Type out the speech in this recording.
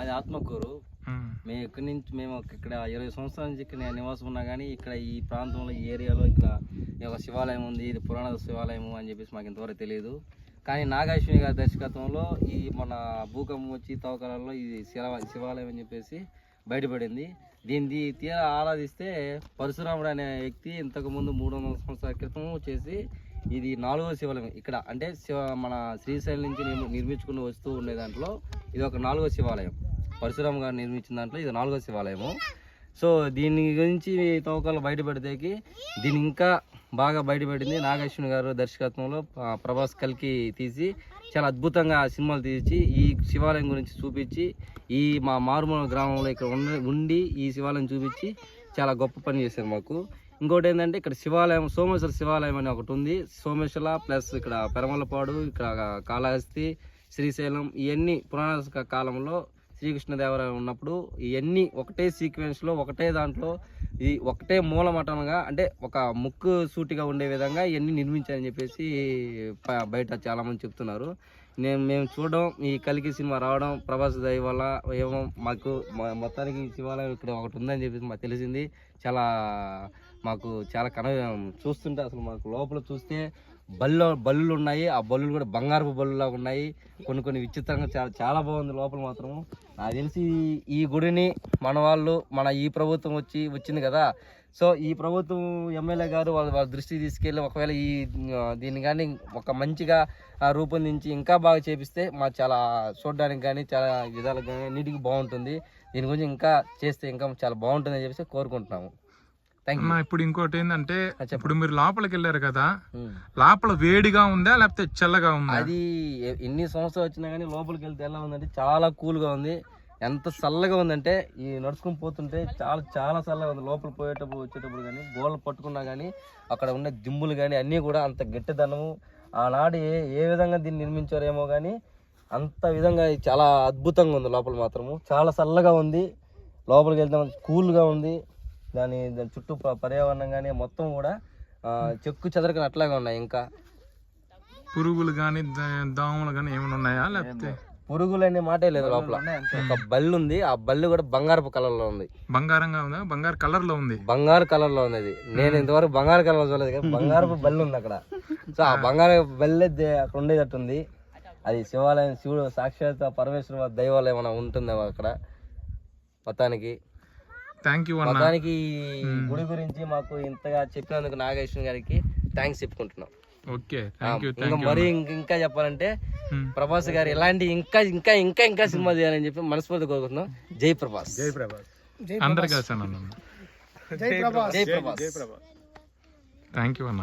మాది ఆత్మకూరు. మేము. ఇక్కడి నుంచి మేము ఇక్కడ ఇరవై సంవత్సరాల నుంచి ఇక్కడ నివాసం ఉన్నా కానీ ఇక్కడ ఈ ప్రాంతంలో ఈ ఏరియాలో ఇక్కడ ఈ ఒక శివాలయం ఉంది ఇది పురాణ శివాలయం అని చెప్పేసి మాకు ఇంతవరకు తెలియదు కానీ నాగాశ్విని గారి దర్శకత్వంలో ఈ మన భూకంపం వచ్చి తవ్వకాలలో ఇది శివ శివాలయం అని చెప్పేసి బయటపడింది. దీన్ని తీర ఆరాధిస్తే పరశురాముడు అనే వ్యక్తి ఇంతకు ముందు మూడు వందల సంవత్సరాల క్రితం చేసి ఇది నాలుగో శివాలయం. ఇక్కడ అంటే శివ మన శ్రీశైలం నుంచి నిర్మి- నిర్మించుకుని వస్తూ ఉండే దాంట్లో ఇది ఒక నాలుగో శివాలయం. పరశురామ గారు నిర్మించిన దాంట్లో ఇది నాలుగో శివాలయము. సో దీని గురించి తవ్వకాలు బయటపెడితేకి దీని ఇంకా బాగా బయటపడింది నాగేశ్వరి గారు దర్శకత్వంలో ప్రభాస్ కల్కి తీసి చాలా అద్భుతంగా సినిమాలు తీసి ఈ శివాలయం గురించి చూపించి ఈ మా మారుమూల గ్రామంలో ఇక్కడ ఉండ ఉండి ఈ శివాలయం చూపించి చాలా గొప్ప పని చేశారు మాకు. ఇంకోటి ఏంటంటే ఇక్కడ శివాలయం సోమేశ్వర శివాలయం అని ఒకటి ఉంది. సోమేశ్వర ప్లస్ ఇక్కడ పెరమలపాడు ఇక్కడ కాళహస్తి శ్రీశైలం ఇవన్నీ పురాణ కాలంలో శ్రీకృష్ణదేవరాయ ఉన్నప్పుడు ఇవన్నీ ఒకటే సీక్వెన్స్లో ఒకటే దాంట్లో ఇది ఒకటే మూలమటంగా అంటే ఒక ముక్కు సూటిగా ఉండే విధంగా ఇవన్నీ నిర్మించారని చెప్పేసి బయట చాలా మంది చెప్తున్నారు. నేను మేము చూడడం ఈ కలికి సినిమా రావడం ప్రభాస్ దయ వల్ల ఏమో మాకు మొత్తానికి శివాలయం ఇక్కడ ఒకటి ఉందని చెప్పేసి మాకు తెలిసింది. చాలా మాకు చాలా కన చూస్తుంటే అసలు మాకు లోపల చూస్తే బళ్ళు బల్లులు ఉన్నాయి. ఆ బల్లులు కూడా బంగారపు బల్లులాగా ఉన్నాయి. కొన్ని కొన్ని విచిత్రంగా చాలా చాలా బాగుంది లోపల మాత్రం నాకు తెలిసి ఈ గుడిని మన వాళ్ళు మన ఈ ప్రభుత్వం వచ్చి వచ్చింది కదా సో ఈ ప్రభుత్వం ఎమ్మెల్యే గారు వాళ్ళ వాళ్ళ దృష్టికి తీసుకెళ్ళి ఒకవేళ ఈ దీన్ని కానీ ఒక మంచిగా రూపొందించి ఇంకా బాగా చేపిస్తే మాకు చాలా చూడడానికి కానీ చాలా విధాలుగా కానీ అన్నిటికీ బాగుంటుంది. దీని గురించి ఇంకా చేస్తే ఇంకా చాలా బాగుంటుంది అని చెప్పేసి కోరుకుంటున్నాము. ఇప్పుడు ఇంకోటి ఏంటంటే ఇప్పుడు మీరు లోపలికి వెళ్ళారు కదా లోపల వేడిగా ఉందా లేకపోతే చల్లగా ఉందా? అది ఎన్ని సంవత్సరాలు వచ్చినా కానీ లోపలికి వెళ్తే ఎలా ఉందంటే చాలా కూల్గా ఉంది. ఎంత చల్లగా ఉందంటే ఈ నడుచుకుని పోతుంటే చాలా చాలా చల్లగా ఉంది. లోపల పోయేటప్పుడు వచ్చేటప్పుడు కానీ గోళ్ళు పట్టుకున్నా కానీ అక్కడ ఉన్న దిమ్ములు కానీ అన్నీ కూడా అంత గట్టిదనము. ఆనాడు ఏ ఏ విధంగా దీన్ని నిర్మించారేమో కానీ అంత విధంగా చాలా అద్భుతంగా ఉంది లోపల మాత్రము. చాలా చల్లగా ఉంది. లోపలికి వెళ్తాం కూల్గా ఉంది. దాని దాని చుట్టూ పర్యావరణం కానీ మొత్తం కూడా చెక్కు చెదరకని అట్లాగే ఉన్నాయి ఇంకా. పురుగులు కానీ దోమలు కానీ ఏమైనా ఉన్నాయా లేకపోతే? పురుగులు అనే మాటే లేదు లోపల. ఒక బల్లు ఉంది. ఆ బల్లు కూడా బంగారపు కలర్లో ఉంది. బంగారంగా ఉందా? బంగారు కలర్లో ఉంది. బంగారు కలర్లో ఉంది అది. నేను ఇంతవరకు బంగారు కలర్ చూడలేదు కానీ బంగారపు బల్లు ఉంది అక్కడ. సో ఆ బంగారు బల్లే అక్కడ ఉండేటట్టు ఉంది. అది శివాలయం శివుడు సాక్షాత్ పరమేశ్వర దైవాలయం ఏమైనా ఉంటుంది అక్కడ? మొత్తానికి. థ్యాంక్ యూ అన్న. మొత్తానికి గుడి గురించి మాకు ఇంతగా చెప్పినందుకు నాగేశ్వర గారికి థ్యాంక్స్ చెప్పుకుంటున్నాం. ఓకే ఇంకా మరీ ఇంక- ఇంకా చెప్పాలంటే ప్రభాస్ గారు ఇలాంటి ఇంకా ఇంకా ఇంకా ఇంకా సినిమా చేయాలని చెప్పి మనస్ఫూర్తి కోరుకుంటున్నాం. జై ప్రభాస్. జై అందరు కలిసాను అన్న. జై ప్రభాస్. థ్యాంక్ యూ అన్న.